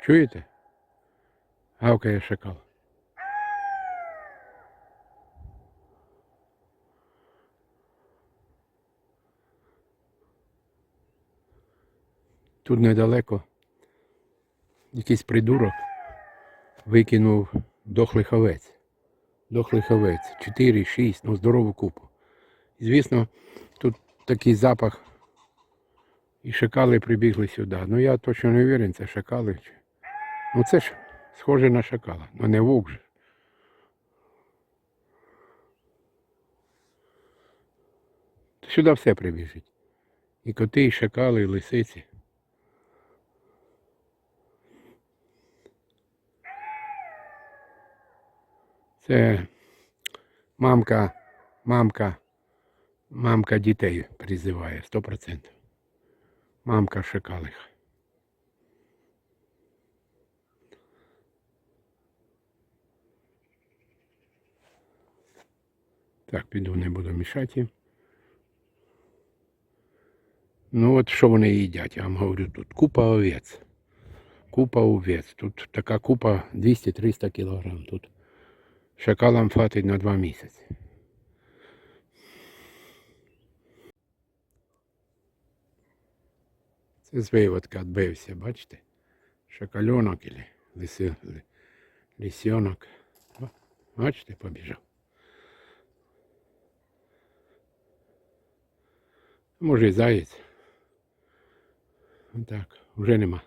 Чуєте? Гавкає шакал. Тут недалеко якийсь придурок викинув дохлий овець. Дохлий овець. 4, 6, ну здорову купу. Звісно, тут такий запах. І шакали прибігли сюди. Ну я точно не уверен, це шакали. Ну це ж схоже на шакала, ну не вовк же. Сюди все прибіжить. І коти, і шакали, і лисиці. Це мамка, мамка, мамка дітей призиває 100%. Мамка шакалиха. Так, піду не буду мішати. Ну от що вони їдять, я вам говорю, тут купа овець. Купа овець. Тут така купа 200-300 кілограм. Тут шакалам хватить на два місяці. Це з виводка відбився, бачите? Шакальонок или лисенок. Бачите, побіжав. Може і заєць. Так, вже нема.